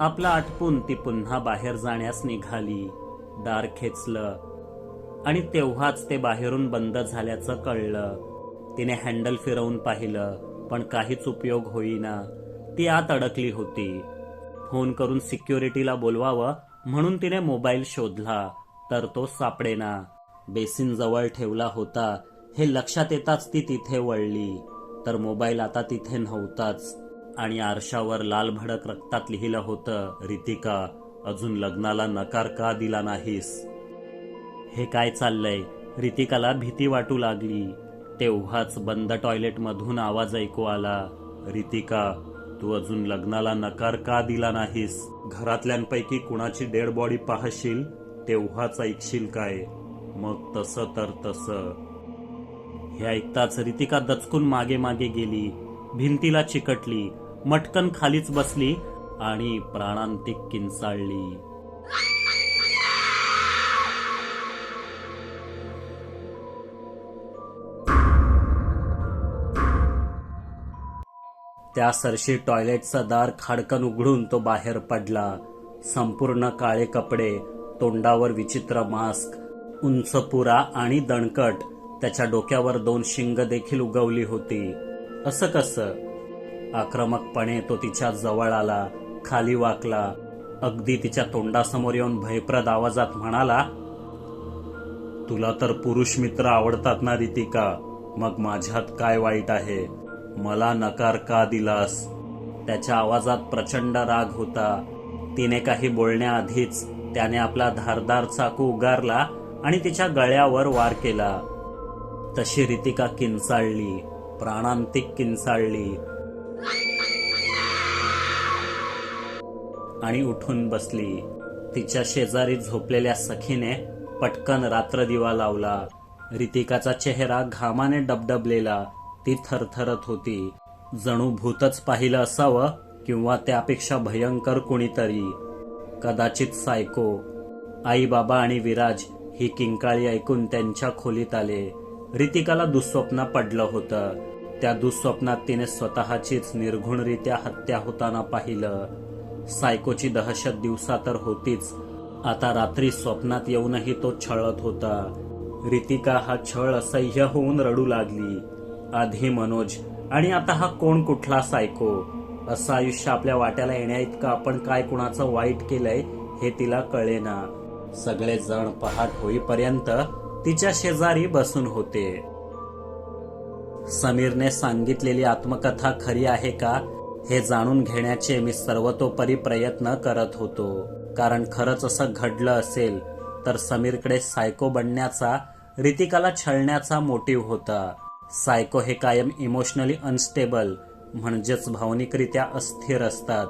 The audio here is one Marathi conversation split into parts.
आपला आटपून ती पुन्हा बाहेर जाण्यास निघाली. दार खेचलं. आणि तेव्हाच ते बाहेरून बंद झाल्याचं कळलं. तिने हँडल फिरवून पाहिलं पण काहीच उपयोग होईना. ती आत अडकली होती. फोन करून सिक्युरिटीला बोलवावं म्हणून तिने मोबाईल शोधला तर तो सापडेना. बेसिन जवळ ठेवला होता. हे लक्षात येताच ती तिथे वळली. तर मोबाईल आता तिथे नव्हताच. आणि आरशावर लाल भडक रक्तात लिहिलं होतं रितिका अजून लग्नाला नकार का दिला नाहीस? हे काय चाललंय? रितिकाला भीती वाटू लागली. तेव्हाच बंद टॉयलेटमधून आवाज ऐकू आला रितिका तू अजून लग्नाला नकार का दिला नाहीस? घरातल्यांपैकी कुणाची डेड बॉडी पाहशील? तेव्हाच ऐकशील काय? मग तसं तर तसं. हे ऐकताच रितिका दचकून मागे मागे गेली. भिंतीला चिकटली मटकन खालीच बसली आणि प्राणांतिक किंचाळली त्या सरशी टॉयलेटचा दार खाडकन उघडून तो बाहेर पडला. संपूर्ण काळे कपडे तोंडावर विचित्र मास्क उंच पुरा आणि दणकट त्याच्या डोक्यावर दोन शिंग देखील उगवली होती. असं कसं? आक्रमकपणे तो तिच्या जवळ आला खाली वाकला अगदी तिच्या तोंडासमोर येऊन भयप्रद आवाजात म्हणाला तुला तर पुरुष मित्र आवडतात ना रितिका. मग माझ्यात काय वाईट आहे? मला नकार का दिलास? त्याच्या आवाजात प्रचंड राग होता. तिने काही बोलण्याआधीच त्याने आपला धारदार चाकू उगारला आणि तिच्या गळ्यावर वार केला. तशी रितिका किंचाळली. प्राणांतिक किंचाळली आणि उठून बसली. तिच्या शेजारी झोपलेल्या सखीने पटकन रात्र दिवा लावला. रितिकाचा चेहरा घामाने डबडबलेला ती थरथरत होती. जणू भूतच पाहिलं असावं किंवा त्यापेक्षा भयंकर कुणीतरी. कदाचित सायको. आई बाबा आणि विराज ही किंकाळी ऐकून त्यांच्या खोलीत आले. रितिकाला दुःस्वप्न पडलं होतं. त्या दुःस्वप्नात तिने स्वतःचीच निर्घुणरित्या हत्या होताना पाहिलं. सायकोची दहशत दिवसा तर होतीच. आता रात्री स्वप्नात येऊनही तो छळत होता. रितिका हा छळ असह्य होऊन रडू लागली. आधी मनोज आणि आता हा कोण कुठला सायको? असं आयुष्य आपल्या वाट्याला येण्या इतकं आपण काय कुणाचं वाईट केलंय हे तिला कळेना. सगळे जण पहाट होईपर्यंत तिच्या शेजारी बसून होते. समीरने सांगितलेली आत्मकथा खरी आहे का हे जाणून घेण्याचे मी सर्वतोपरी प्रयत्न करत होतो. कारण खरंच असं घडलं असेल तर समीरकडे सायको बनण्याचा रितिकाला छळण्याचा मोटिव्ह होता. सायको हे कायम इमोशनली अनस्टेबल म्हणजेच भावनिकरित्या अस्थिर असतात.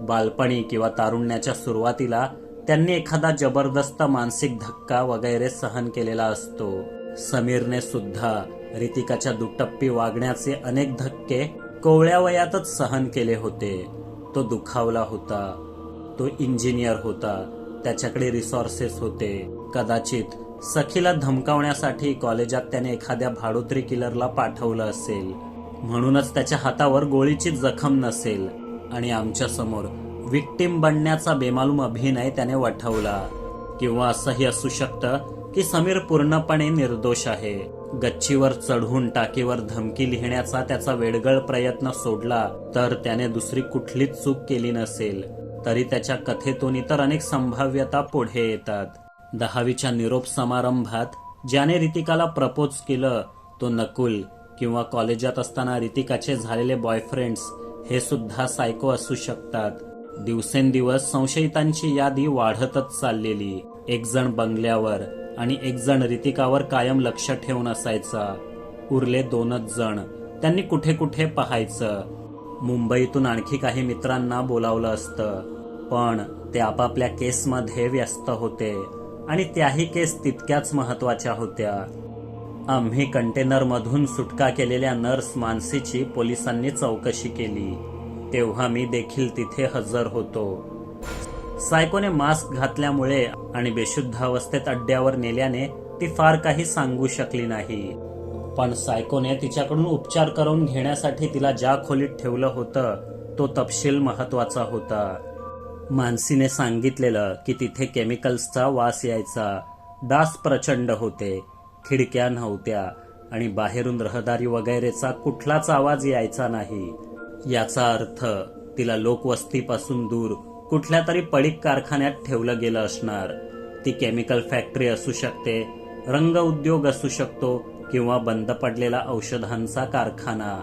बालपणी किंवा तारुण्याच्या सुरुवातीला त्यांनी एखादा जबरदस्त मानसिक धक्का वगैरे सहन केलेला असतो. समीरने सुद्धा रितिकाच्या दुटप्पी वागण्याचे अनेक धक्के कोवळ्या वयातच सहन केले होते. तो दुखावला होता. तो इंजिनियर होता. त्याच्याकडे रिसोर्सेस होते. कदाचित सखीला धमकावण्यासाठी कॉलेजात त्याने एखाद्या भाडोत्री किलरला पाठवलं असेल. म्हणूनच त्याच्या हातावर गोळीची जखम नसेल आणि आमच्यासमोर विक्टीम बनण्याचा बेमालूम अभिनय त्याने वठवला. किंवा असंही असू शकतं की समीर पूर्णपणे निर्दोष आहे. गच्चीवर चढून टाकीवर धमकी लिहिण्याचा त्याचा वेडगळ प्रयत्न सोडला तर त्याने दुसरी कुठलीच चूक केली नसेल. तरी त्याच्या कथेतून इतर अनेक संभाव्यता पुढे येतात. दहावीच्या निरोप समारंभात ज्याने रितिकाला प्रपोज केलं तो नकुल किंवा कॉलेजात असताना रितिकाचे झालेले बॉयफ्रेंड्स हे सुद्धा सायको असू शकतात. दिवसेंदिवस संशयितांची यादी वाढतच चाललेली. एक जण बंगल्यावर आणि एक जण रितिकावर कायम लक्ष ठेवून असायचा. उरले दोनच जण. त्यांनी कुठे कुठे पाहायचं. मुंबईतून आणखी काही मित्रांना बोलावलं असतं. पण ते आपापल्या केसमध्ये व्यस्त होते. आणि त्याही केस तितक्याच महत्त्वाच्या होत्या. आम्ही कंटेनरमधून सुटका केलेल्या नर्स मानसीची पोलिसांनी चौकशी केली. तेव्हा मी देखील तिथे हजर होतो. सायकोने मास्क घातल्यामुळे आणि बेशुद्ध अवस्थेत अड्ड्यावर नेल्याने ती फार काही सांगू शकली नाही. पण सायकोने तिच्याकडून उपचार करून घेण्यासाठी तिला ज्या खोलीत ठेवलं होतं तो तपशील महत्त्वाचा होता. मानसीने सांगितलेलं की तिथे केमिकल्सचा वास यायचा. डास प्रचंड होते. खिडक्या नव्हत्या आणि बाहेरून रहदारी वगैरेचा कुठलाच आवाज यायचा नाही. याचा अर्थ तिला लोकवस्तीपासून दूर कुठल्या तरी पडीक कारखान्यात ठेवलं गेलं असणार. ती केमिकल फॅक्टरी असू शकते रंग उद्योग असू शकतो किंवा बंद पडलेला औषधांचा कारखाना.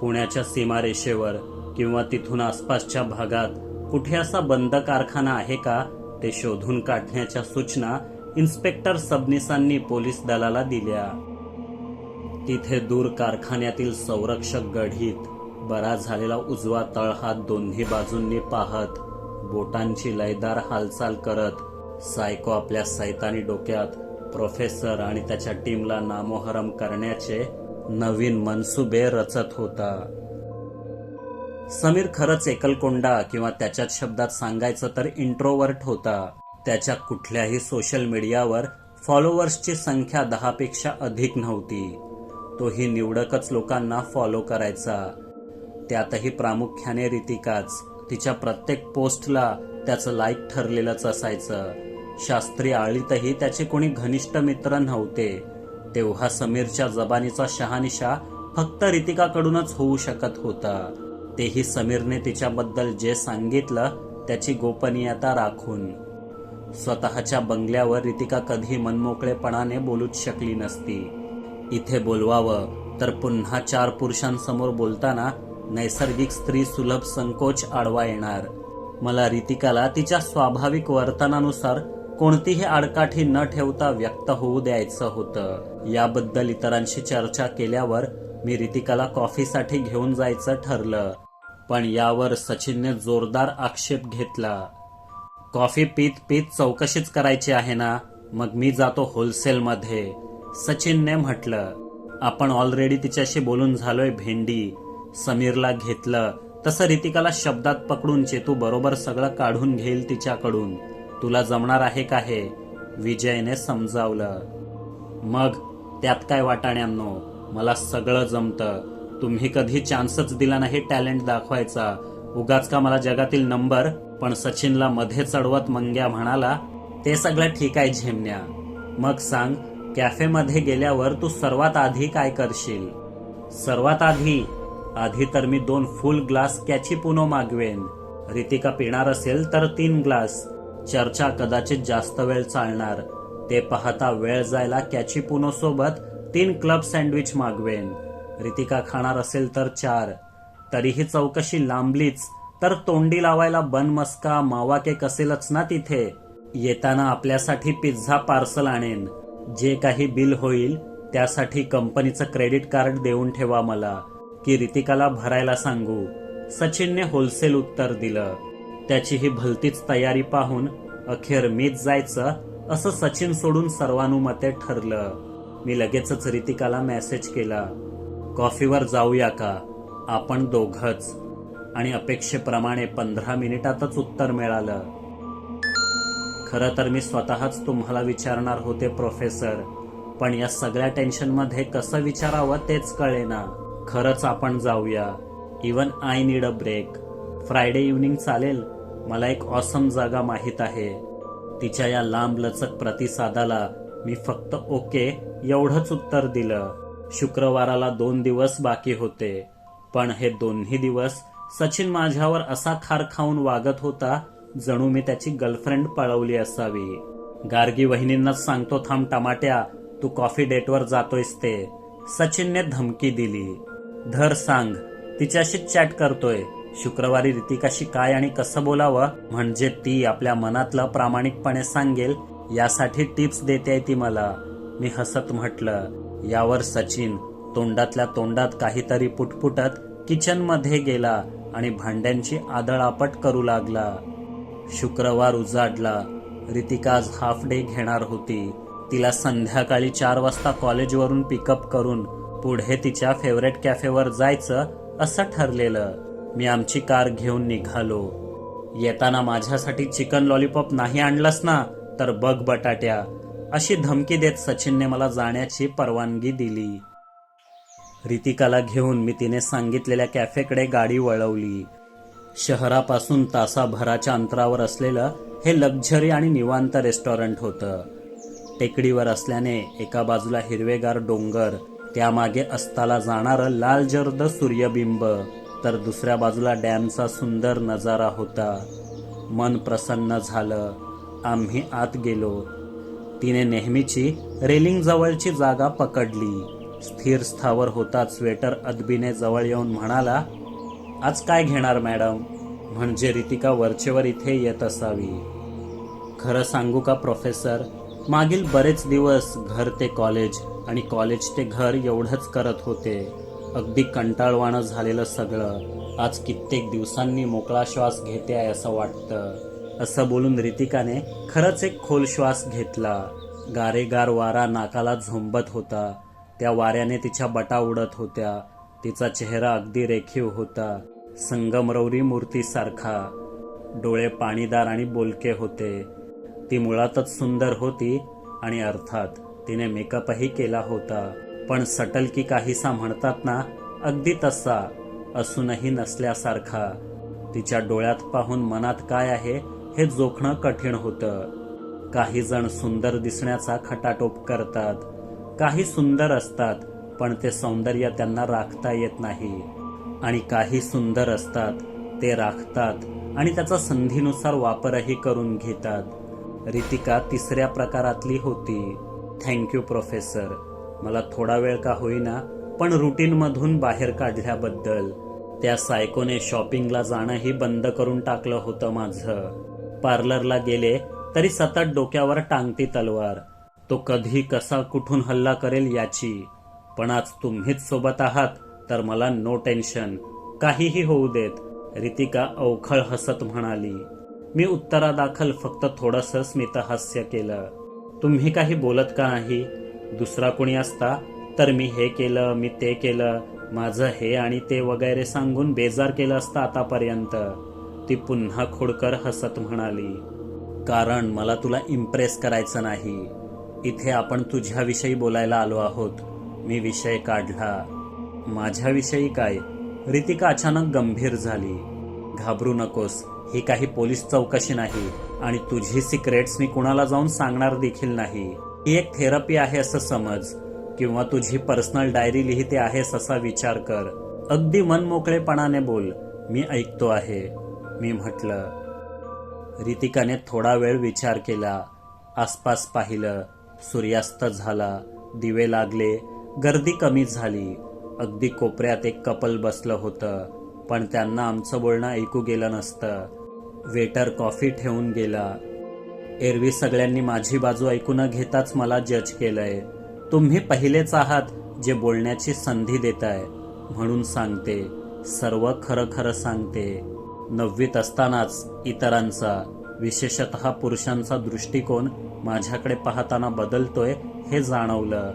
पुण्याच्या सीमारेषेवर किंवा तिथून आसपासच्या भागात कुठे असा बंद कारखाना आहे का ते शोधून काढण्याच्या सूचना इन्स्पेक्टर सबनिसांनी पोलीस दलाला दिल्या. तिथे दूर कारखान्यातील संरक्षक गढीत बरा झालेला उजवा तळहात दोन्ही बाजूंनी पाहत बोटांची लयदार हालचाल करत सायको आपल्या सैतानी डोक्यात प्रोफेसर आणि त्याच्या टीमला नामोहरम करण्याचे नवीन मनसुबे रचत होता. समीर खरंच एकलकोंडा किंवा त्याच्याच शब्दात सांगायचं तर इंट्रोवर्ट होता. त्याच्या कुठल्याही सोशल मीडियावर फॉलोअर्सची संख्या दहापेक्षा अधिक नव्हती. तोही निवडकच लोकांना फॉलो करायचा. त्यातही प्रामुख्याने रितिकाच. तिच्या प्रत्येक पोस्टला त्याचं लाईक ठरलेलंच असायचं. शास्त्रीय आळीतही त्याचे कोणी घनिष्ठ मित्र नव्हते. तेव्हा समीरच्या जबानीचा शहानिशा फक्त रितिकाकडूनच होऊ शकत होता. तेही समीरने तिच्याबद्दल जे सांगितलं त्याची गोपनीयता राखून. स्वतःच्या बंगल्यावर रितिका कधी मनमोकळेपणाने बोलूच शकली नसती. इथे बोलवावं तर पुन्हा चार पुरुषांसमोर बोलताना नैसर्गिक स्त्री सुलभ संकोच आडवा येणार. मला रितिकाला तिच्या स्वाभाविक वर्तनानुसार कोणतीही आडकाठी न ठेवता व्यक्त होऊ द्यायचं होतं. याबद्दल इतरांशी चर्चा केल्यावर मी रितिकाला कॉफीसाठी घेऊन जायचं ठरलं पण यावर सचिनने जोरदार आक्षेप घेतला. कॉफी पीत पीत चौकशीच करायची आहे ना? मग मी जातो होलसेलमध्ये. सचिनने म्हटलं आपण ऑलरेडी तिच्याशी बोलून झालोय भेंडी. समीरला घेतलं. तसं रितिकाला शब्दात पकडून चेतू बरोबर सगळं काढून घेईल तिच्याकडून. तुला जमणार आहे का हे? विजयने समजावलं. मग त्यात काय वाटाण्यांनो मला सगळं जमतं. तुम्ही कधी चान्सच दिला नाही टॅलेंट दाखवायचा. उगाच का मला जगातील नंबर? पण सचिनला मध्ये चढवत मंग्या म्हणाला ते सगळं ठीक आहे झेमण्या मग सांग कॅफेमध्ये गेल्यावर तू सर्वात आधी काय करशील? सर्वात आधी? आधी तर मी दोन फुल ग्लास कॅची पुनो मागवेन. रितिका पिणार असेल तर तीन ग्लास. चर्चा कदाचित जास्त वेळ चालणार. ते पाहता वेळ जायला कॅची पुनो सोबत तीन क्लब सँडविच मागवेन. रितिका खाणार असेल तर चार. तरीही चौकशी लांबलीच तर तोंडी लावायला बन मस्का मावा केक असेलच ना तिथे. येताना आपल्यासाठी पिझ्झा पार्सल आणेन. जे काही बिल होईल त्यासाठी कंपनीचं क्रेडिट कार्ड देऊन ठेवा मला. की रितिकाला भरायला सांगू. सचिनने होलसेल उत्तर दिलं. त्याची ही भलतीच तयारी पाहून अखेर मीच जायचं असं सचिन सोडून सर्वानुमते ठरलं. मी लगेचच रितिकाला मेसेज केला. कॉफीवर जाऊया का? आपण दोघच. आणि अपेक्षेप्रमाणे पंधरा मिनिटातच उत्तर मिळालं. खरं तर मी स्वतःच तुम्हाला विचारणार होते प्रोफेसर पण या सगळ्या टेन्शनमध्ये कसं विचारावं तेच कळेना. खरंच आपण जाऊया. Even I need a break Friday evening चालेल. मला एक ऑसम जागा माहीत आहे. तिच्या या लांब लचक प्रतिसादाला मी फक्त ओके एवढंच उत्तर दिलं. शुक्रवाराला दोन दिवस बाकी होते. पण हे दोन्ही दिवस सचिन माझ्यावर असा खार खाऊन वागत होता जणू मी त्याची गर्लफ्रेंड पळवली असावी. गार्गी वहिनींनाच सांगतो थांब टमाट्या तू कॉफी डेटवर जातोयस ते. सचिनने धमकी दिली. धर सांग. तिच्याशी चॅट करतोय. शुक्रवारी रितिकाशी काय आणि कसं बोलावं म्हणजे ती आपल्या मनातलं प्रामाणिकपणे सांगेल यासाठी टिप्स देते ती मला. मी हसत म्हटलं यावर सचिन तोंडातल्या तोंडात काहीतरी पुटपुटत किचनमध्ये गेला आणि भांड्यांची आदळापट करू लागला. शुक्रवार उजाडला. रितिका आज हाफ डे घेणार होती. तिला संध्याकाळी चार वाजता कॉलेजवरून पिकअप करून पुढे तिच्या फेवरेट कॅफेवर जायचं असं ठरलेलं. मी आमची कार घेऊन निघालो. येताना माझ्यासाठी चिकन लॉलीपॉप नाही आणलंस ना तर बघ बटाट्या. अशी धमकी देत सचिनने मला जाण्याची परवानगी दिली. रितिकाला घेऊन मी तिने सांगितलेल्या कॅफेकडे गाडी वळवली. शहरापासून तासाभराच्या अंतरावर असलेलं हे लक्झरी आणि निवांत रेस्टॉरंट होतं. टेकडीवर असल्याने एका बाजूला हिरवेगार डोंगर त्यामागे अस्ताला जाणारं लाल जर्द सूर्यबिंब तर दुसऱ्या बाजूला डॅमचा सुंदर नजारा होता. मन प्रसन्न झालं. आम्ही आत गेलो. तिने नेहमीची रेलिंग जवळची जागा पकडली. स्थिर स्थावर होताच स्वेटर अदबीने जवळ येऊन म्हणाला आज काय घेणार मॅडम? म्हणजे रितिका वरचेवर इथे येत असावी. खरं सांगू का प्रोफेसर? मागील बरेच दिवस घर ते कॉलेज आणि कॉलेज ते घर एवढंच करत होते. अगदी कंटाळवाणं झालेलं सगळं. आज कित्येक दिवसांनी मोकळा श्वास घेते आहे असं वाटतं. असं बोलून रितिकाने खरंच एक खोल श्वास घेतला. गारेगार वारा नाकाला झोंबत होता. त्या वाऱ्याने तिच्या बटा उडत होत्या. तिचा चेहरा अगदी रेखीव होता. संगमरवरी मूर्तीसारखा. डोळे पाणीदार आणि बोलके होते. ती मुळातच सुंदर होती आणि अर्थात तिने मेकअपही केला होता. पण सटल की काहीसा म्हणतात ना अगदी तसा असूनही नसल्यासारखा. तिच्या डोळ्यात पाहून मनात काय आहे हे जोखणं कठीण होतं. काही जण सुंदर दिसण्याचा खटाटोप करतात. काही सुंदर असतात पण ते सौंदर्य त्यांना राखता येत नाही. आणि काही सुंदर असतात ते राखतात आणि त्याचा संधीनुसार वापरही करून घेतात. रितिका तिसऱ्या प्रकारातली होती. थँक्यू प्रोफेसर मला थोडा वेळ का होईना पण रुटीनमधून बाहेर काढल्याबद्दल. त्या सायकोने शॉपिंगला जाणंही बंद करून टाकलं होतं माझं. पार्लरला गेले तरी सतत डोक्यावर टांगती तलवार. तो कधी कसा कुठून हल्ला करेल याची. पण आज तुम्हीच सोबत आहात तर मला नो टेन्शन काहीही होऊ देत. रितिका अवखळ हसत म्हणाली. मी उत्तरादाखल फक्त थोडस स्मितहास्य केलं. तुम्ही काही बोलत का नाही? दुसरा कोणी असता? तर मी हे केलं मी ते केलं. माझं हे आणि ते वगैरे सांगून बेजार केलं असतं आतापर्यंत. ती पुन्हा खोडकर हसत म्हणाली कारण मला तुला इम्प्रेस करायचं नाही. इथे आपण तुझ्याविषयी बोलायला आलो आहोत. मी विषय काढला. माझ्याविषयी काय? रितिका अचानक गंभीर झाली. घाबरू नकोस. ही काही पोलीस चौकशी नाही आणि तुझी सिक्रेट्स मी कुणाला जाऊन सांगणार देखील नाही. ही एक थेरपी आहे असं समज. किंवा तुझी पर्सनल डायरी लिहिते आहेस असा विचार कर. अगदी मनमोकळेपणाने बोल. मी ऐकतो आहे. मी म्हटलं. रितिकाने थोडा वेळ विचार केला. आसपास पाहिलं. सूर्यास्त झाला. दिवे लागले. गर्दी कमी झाली. अगदी कोपऱ्यात एक कपल बसलं होतं. पण त्यांना आमचं बोलणं ऐकू गेलं नसतं. वेटर कॉफी ठेवून गेला. एरवी सगळ्यांनी माझी बाजू ऐकू न घेताच मला जज केलंय. तुम्ही पहिलेच आहात जे बोलण्याची संधी देताय म्हणून सांगते. सर्व खरं खरं सांगते. नववीत असतानाच इतरांचा विशेषतः पुरुषांचा दृष्टिकोन माझ्याकडे पाहताना बदलतोय हे जाणवलं.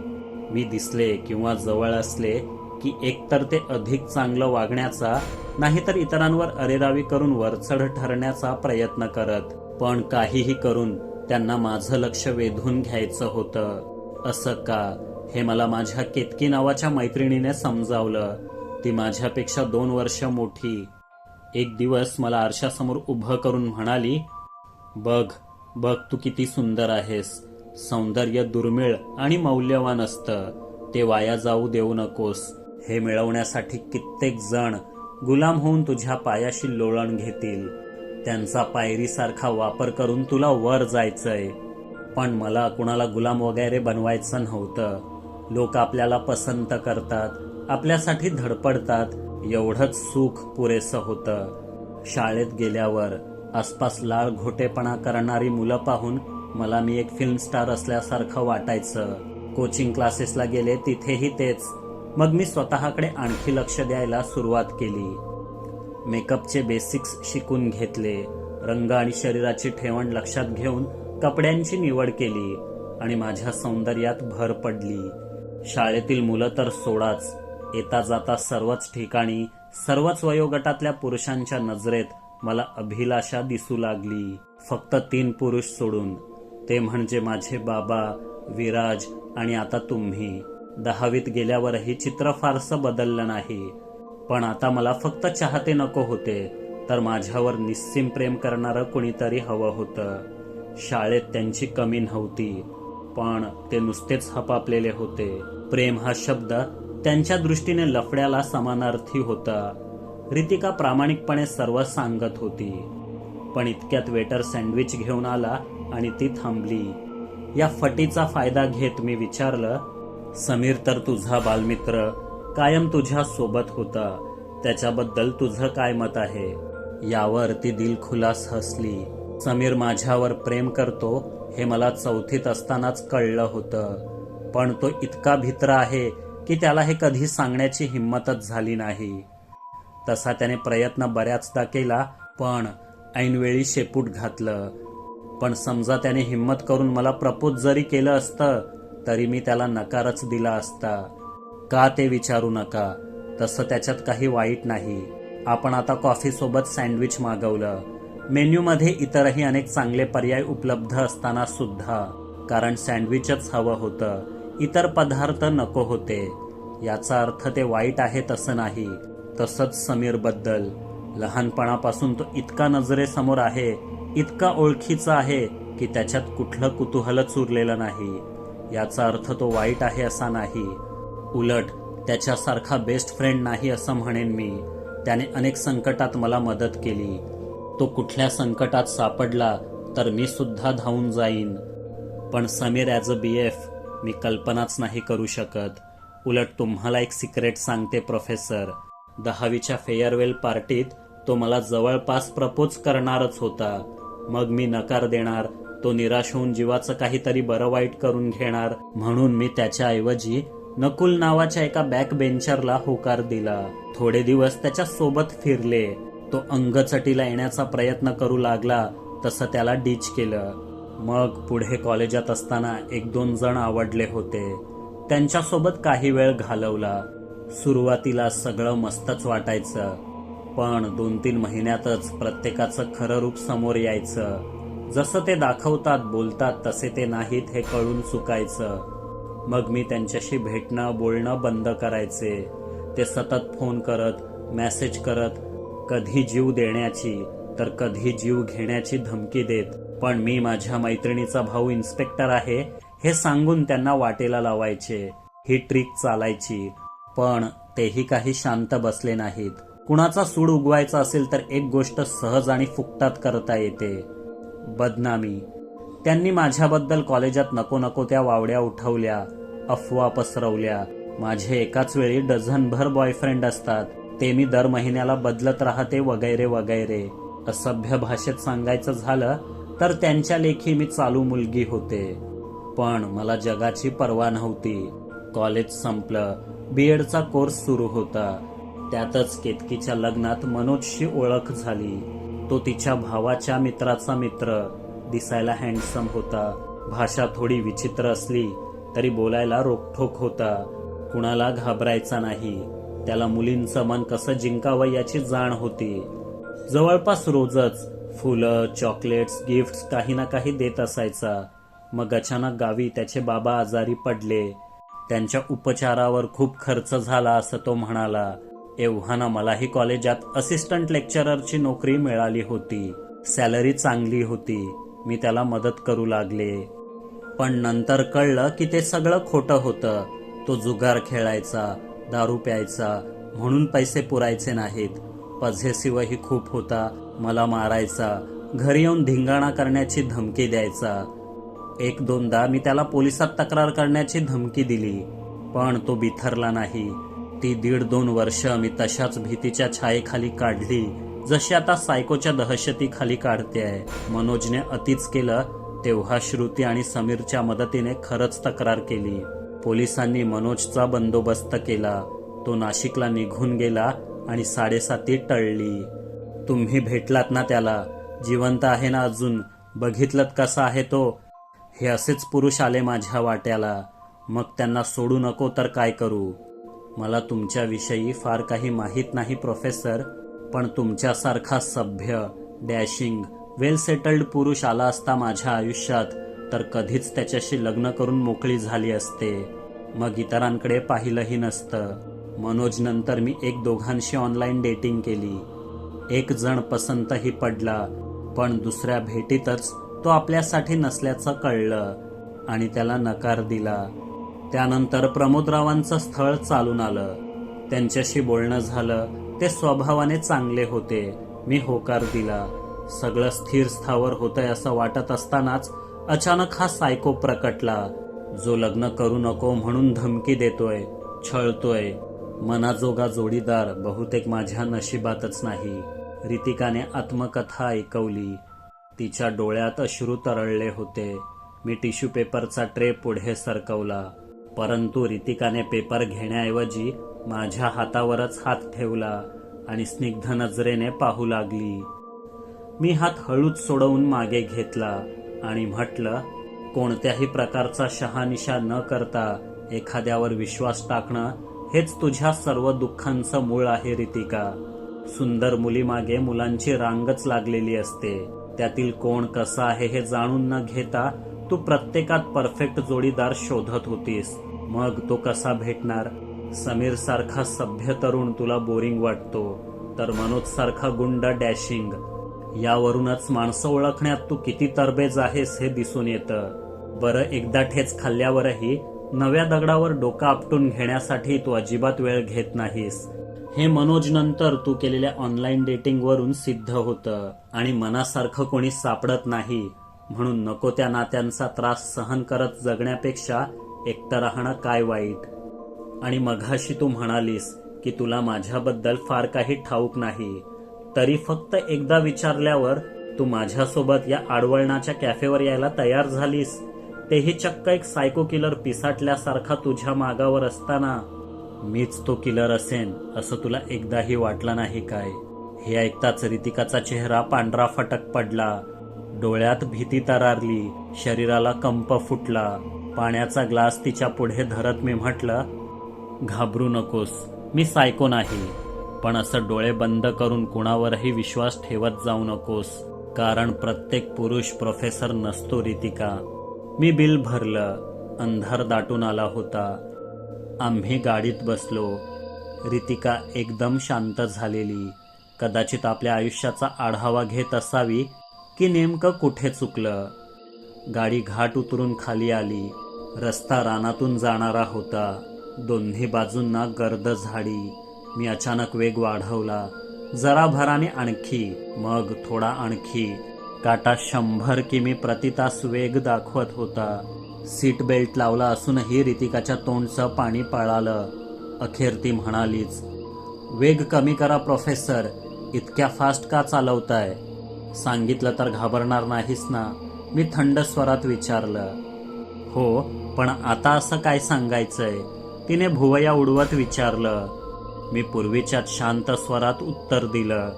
मी दिसले किंवा जवळ असले की एकतर ते अधिक चांगलं वागण्याचा नाहीतर इतरांवर अरेरावी करून वरचढ ठरण्याचा प्रयत्न करत. पण काहीही करून त्यांना माझं लक्ष वेधून घ्यायचं होतं. असं का? हे मला माझ्या केतकी नावाच्या मैत्रिणीने समजावलं. ती माझ्यापेक्षा दोन वर्ष मोठी. एक दिवस मला आरशासमोर उभं करून म्हणाली बघ बघ तू किती सुंदर आहेस. सौंदर्य दुर्मिळ आणि मौल्यवान असतं. ते वाया जाऊ देऊ नकोस. हे मिळवण्यासाठी कित्येक जण गुलाम होऊन तुझ्या पायाशी लोळण घेतील. त्यांचा पायरीसारखा वापर करून तुला वर जायचंय. पण मला कुणाला गुलाम वगैरे बनवायचं नव्हतं. लोक आपल्याला पसंत करतात आपल्यासाठी धडपडतात. एवढंच सुख पुरेसं होतं. शाळेत गेल्यावर आसपास लाळ घोटेपणा करणारी मुलं पाहून मला मी एक फिल्म स्टार असल्यासारखं वाटायचं. कोचिंग क्लासेसला गेले तिथेही तेच. मग मी स्वतःकडे आणखी लक्ष द्यायला सुरुवात केली. मेकअपचे बेसिक्स शिकून घेतले. रंग आणि शरीराची ठेवण लक्षात घेऊन कपड्यांची निवड केली आणि माझ्या सौंदर्यात भर पडली. शाळेतील मुलं तर सोडाच. येता जाता सर्वच ठिकाणी सर्वच वयोगटातल्या पुरुषांच्या नजरेत मला अभिलाषा दिसू लागली. फक्त तीन पुरुष सोडून. ते म्हणजे माझे बाबा विराज आणि आता तुम्ही. दहावीत गेल्यावरही चित्र फारसं बदललं नाही. पण आता मला फक्त चाहते नको होते तर माझ्यावर निस्सीम प्रेम करणारं कुणीतरी हवं होतं. शाळेत त्यांची कमी नव्हती पण ते नुसतेच हपापलेले होते. प्रेम हा शब्द त्यांच्या दृष्टीने लफड्याला समानार्थी होता. रितिका प्रामाणिकपणे सर्व सांगत होती. पण इतक्यात वेटर सँडविच घेऊन आला आणि ती थांबली. या फटीचा फायदा घेत मी विचारलं समीर तर तुझा बालमित्र कायम तुझ्या सोबत होता. त्याच्याबद्दल तुझं काय मत आहे? यावर ती दिलखुलास हसली. समीर माझ्यावर प्रेम करतो हे मला चौथीत असतानाच कळलं होतं. पण तो इतका भित्र आहे की त्याला हे कधी सांगण्याची हिंमतच झाली नाही. तसा त्याने प्रयत्न बऱ्याचदा केला पण ऐनवेळी शेपूट घातलं. पण समजा त्याने हिंमत करून मला प्रपोज जरी केलं असतं तरी मी त्याला नकारच दिला असता. का ते विचारू नका. तसं त्याच्यात काही वाईट नाही. आपण आता कॉफीसोबत सँडविच मागवलं. मेन्यूमध्ये इतरही अनेक चांगले पर्याय उपलब्ध असताना सुद्धा कारण सँडविचच हवं होतं. इतर पदार्थ नको होते. याचा अर्थ ते वाईट आहे तसं नाही. तसंच समीरबद्दल लहानपणापासून तो इतका नजरेसमोर आहे इतका ओळखीचा आहे की त्याच्यात कुठलं कुतूहलच उरलेलं नाही. याचा अर्थ तो वाईट आहे असा नाही. उलट त्याच्यासारखा बेस्ट फ्रेंड नाही असं म्हणेन मी. त्याने अनेक संकटात मला मदत केली. तो कुठल्या संकटात सापडला तर मी सुद्धा धावून जाईन. पण Sameer as a B F मी कल्पनाच नाही करू शकत. उलट तुम्हाला एक सिक्रेट सांगते प्रोफेसर दहावीच्या फेअरवेल पार्टीत तो मला जवळपास प्रपोज करणारच होता. मग मी नकार देणार तो निराश होऊन जीवाचं काहीतरी बरं वाईट करून घेणार म्हणून मी त्याच्याऐवजी नकुल नावाच्या एका बॅक बेंचरला होकार दिला. थोडे दिवस त्याच्या सोबत फिरले. तो अंगचटीला येण्याचा प्रयत्न करू लागला तसं त्याला डीच केलं. मग पुढे कॉलेजात असताना एक दोन जण आवडले होते. त्यांच्यासोबत काही वेळ घालवला. सुरुवातीला सगळं मस्तच वाटायचं. पण दोन तीन महिन्यातच प्रत्येकाचं खरं रूप समोर यायचं. जसं ते दाखवतात बोलतात तसे ते नाहीत हे कळून चुकायचं. मग मी त्यांच्याशी भेटणं बोलणं बंद करायचे. ते सतत फोन करत मेसेज करत कधी जीव देण्याची तर कधी जीव घेण्याची धमकी देत. पण मी माझ्या मैत्रिणीचा भाऊ इन्स्पेक्टर आहे हे सांगून त्यांना वाटेला लावायचे. ही ट्रिक चालायची. पण तेही काही शांत बसले नाहीत. कुणाचा सूड उगवायचा असेल तर एक गोष्ट सहज आणि फुकटात करता येते. बदनामी. त्यांनी माझ्याबद्दल कॉलेजात नको नको त्या वावड्या उठवल्या अफवा पसरवल्या. माझे एकाच वेळी डझनभर बॉयफ्रेंड असतात. ते मी दर महिन्याला बदलत राहते वगैरे वगैरे. असभ्य भाषेत सांगायचं झालं तर त्यांच्या लेखी मी चालू मुलगी होते. पण मला जगाची पर्वा नव्हती. कॉलेज संपलं बी एडचा कोर्स सुरू होता. त्यातच केतकीच्या लग्नात मनोजशी ओळख झाली. तो तिच्या भावाच्या मित्राचा मित्र. दिसायला हँडसम होता. भाषा थोडी विचित्र असली तरी बोलायला रोखठोक होता. कुणाला घाबरायचा नाही. त्याला मुलींचं मन कसं जिंकावं याची जाण होती. जवळपास रोजच फुलं चॉकलेट्स गिफ्ट्स काही ना काही देत असायचा. मग अचानक गावी त्याचे बाबा आजारी पडले. त्यांच्या उपचारावर खूप खर्च झाला असं तो म्हणाला. एव्हाना मलाही कॉलेजात असिस्टंट लेक्चररची नोकरी मिळाली होती. सॅलरी चांगली होती. मी त्याला मदत करू लागले. पण नंतर कळलं की ते सगळं खोटं होतं. तो जुगार खेळायचा दारू प्यायचा म्हणून पैसे पुरायचे नाहीत. पझेसिवही खूप होता. मला मारायचा. घरी येऊन धिंगाणा करण्याची धमकी द्यायचा. एक दोनदा मी त्याला पोलिसात तक्रार करण्याची धमकी दिली. पण तो बिथरला नाही. ती दीड दोन वर्ष मी तशाच भीतीच्या छायेखाली काढली. जशी आता सायकोच्या दहशतीखाली काढते आहे. मनोजने अतिच केलं तेव्हा श्रुती आणि समीरच्या मदतीने खरंच तक्रार केली. पोलिसांनी मनोजचा बंदोबस्त केला. तो नाशिकला निघून गेला आणि साडेसाती टळली. तुम्ही भेटलात ना त्याला? जिवंत आहे ना अजून? बघितलत कसा आहे तो? हे असेच पुरुष आले माझ्या वाट्याला. मग त्यांना सोडू नको तर काय करू? मला तुमच्याविषयी फार काही माहीत नाही प्रोफेसर पण तुमच्यासारखा सभ्य डॅशिंग वेल सेटल्ड पुरुष आला असता माझ्या आयुष्यात तर कधीच त्याच्याशी लग्न करून मोकळी झाली असते. मग इतरांकडे पाहिलंही नसतं. मनोज नंतर मी एक दोघांशी ऑनलाईन डेटिंग केली. एक जण पसंतही पडला पण दुसऱ्या भेटीतच तो आपल्यासाठी नसल्याचं कळलं आणि त्याला नकार दिला. त्यानंतर प्रमोदरावांचं स्थळ चालून आलं. त्यांच्याशी बोलणं झालं. ते स्वभावाने चांगले होते. मी होकार दिला. सगळं स्थिर स्थावर होतंय असं वाटत असतानाच अचानक हा सायको प्रकटला. जो लग्न करू नको म्हणून धमकी देतोय छळतोय. मनाजोगा जोडीदार बहुतेक माझ्या नशिबातच नाही. रितिकाने आत्मकथा ऐकवली. तिच्या डोळ्यात अश्रू तरळले होते. मी टिश्यू पेपरचा ट्रे पुढे सरकवला. परंतु रितिकाने पेपर घेण्याऐवजी माझ्या हातावरच हात ठेवला आणि स्निग्ध नजरेने पाहू लागली. मी हात हळूच सोडवून मागे घेतला आणि म्हटलं कोणत्याही प्रकारचा शहानिशा न करता एखाद्यावर विश्वास टाकणं हेच तुझ्या सर्व दुःखांचं मूळ आहे रितिका. सुंदर मुलीमागे मुलांची रांगच लागलेली असते. त्यातील कोण कसा आहे हे जाणून न घेता तू प्रत्येकात परफेक्ट जोडीदार शोधत होतीस. मग तो कसा भेटणार? समीर सारखा सभ्य तरुण तुला बोरिंग वाटतो. तर मनोज सारखा गुंड डॅशिंग यावरूनच माणसं ओळखण्यात तू किती तरबेज आहेस हे दिसून येतं. बरं एकदा ठेच खाल्ल्यावरही नव्या दगडावर डोकं आपटून घेण्यासाठी तू अजिबात वेळ घेत नाहीस. हे मनोज नंतर तू केलेल्या ऑनलाईन डेटिंगवरून सिद्ध होतं आणि मनासारखं कोणी सापडत नाही. म्हणून नको त्या नात्यांचा त्रास सहन करत जगण्यापेक्षा एकटं राहणं काय वाईट? आणि मघाशी तू म्हणालीस की तुला माझ्याबद्दल फार काही ठाऊक नाही तरी फक्त एकदा विचारल्यावर तू माझ्यासोबत या आडवळणाच्या कॅफेवर यायला तयार झालीस. तेही चक्क एक सायको किलर पिसाटल्यासारखा तुझ्या मागावर असताना. मीच तो किलर असेन असं तुला एकदाही वाटलं नाही काय? हे ऐकताच रितिकाचा चेहरा पांढरा फटक पडला. डोळ्यात भीती तरारली शरीराला कंप फुटला. पाण्याचा ग्लास तिच्या पुढे धरत मी म्हटलं घाबरू नकोस मी सायको नाही पण असं डोळे बंद करून कुणावरही विश्वास ठेवत जाऊ नकोस कारण प्रत्येक पुरुष प्रोफेसर नसतो रितिका. मी बिल भरलं अंधार दाटून आला होता. आम्ही गाडीत बसलो. रितिका एकदम शांत झालेली. कदाचित आपल्या आयुष्याचा आढावा घेत असावी की नेमकं कुठे चुकलं. गाडी घाट उतरून खाली आली. रस्ता रानातून जाणारा होता. दोन्ही बाजूंना गर्द झाडी. मी अचानक वेग वाढवला. जरा भराने आणखी मग थोडा आणखी. काटा शंभर किमी प्रतितास वेग दाखवत होता. सीट बेल्ट लावला असूनही रितिकाच्या तोंडचं पाणी पळालं. अखेर ती म्हणालीच वेग कमी करा प्रोफेसर. इतक्या फास्ट का चालवताय? सांगितलं तर घाबरणार नाहीस ना. मी थंड स्वरात विचारलं हो पण आता असं काय सांगायचंय? तिने भुवया उडवत विचारलं. मी पूर्वीच्याच शांत स्वरात उत्तर दिलं.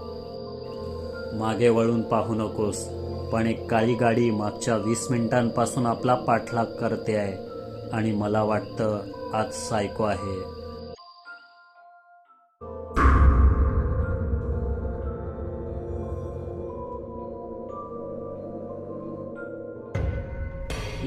मागे वळून पाहू नकोस पण एक काळी गाडी मागच्या वीस मिनिटांपासून आपला पाठलाग करते आहे आणि मला वाटतं आज सायको आहे.